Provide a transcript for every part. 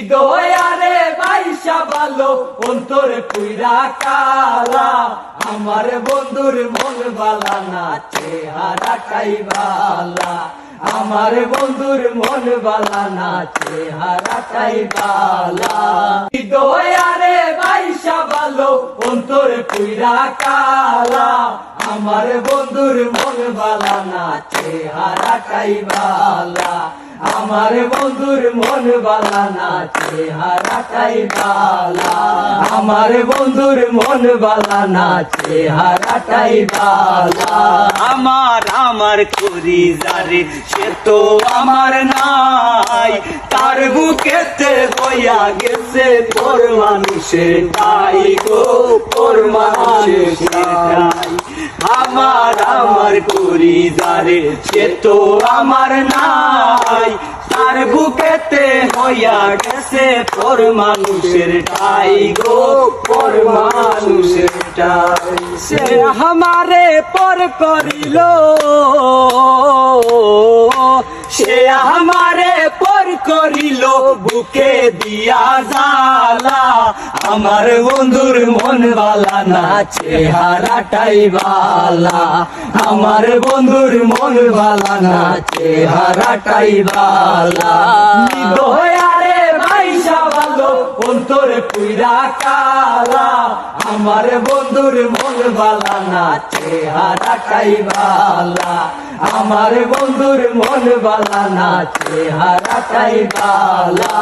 দয়ারে কুইরা কালা। আমার বন্ধুর মন বালা না চেহারাটাই বালা। আমার বন্ধুর মন বালা না চেহারাটাই বালা। দয়ারে বাইসা ভালো, অন্তর কুইরা কালা। আমার বন্ধুর মন বালা না চেহারাটাই বালা। আমার বন্ধুর মন বালা না চেহারাটাই বালা। আমার বন্ধুর মন বালা না চেহারাটাই বালা। আমার আমার করি যারে, সে তো আমার নাই। তার বুকেতে বইয়া গেছে তোর মানুষের তাই গো, তোর মানুষের তাই আমার আমার করি যারে সে তো আমার নাই। তার বুকেতে হইয়া গেছে তোর মানুষের টাই গো, তোর মানুষের টাই। সে আমারে পর করিল, সে আমারে করিল, বুকে দিয়া জালা আমার বন্ধুর মন বালা না, চেহারাটাই বালা। আমার বন্ধুর মন বালা না, চেহারাটাই বালা দয়ারে বাইসা ভালো অন্তর কালা আমার বন্ধুর মন বালা না চেহারাটাই বালা। আমার বন্ধুর মন বালা না চেহারাটাই বালা।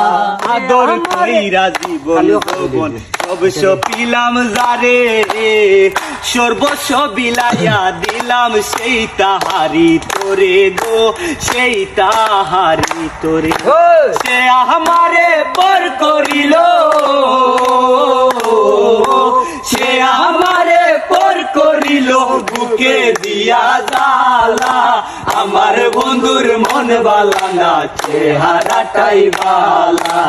আদর কইরা জীবন যৌবন সর্বস্ব পিলাম যারে সর্বস্ব বিলাইয়া দিলাম সেই তাহারি তোরে গো সেই তাহারি তোরে সে আমারে করিল বুকে দিয়া জালা আমার বন্ধুর মন বালা না চেহারাটাই বালা।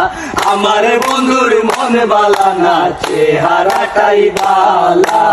আমার বন্ধুর মন বালা না চেহারাটাই বালা।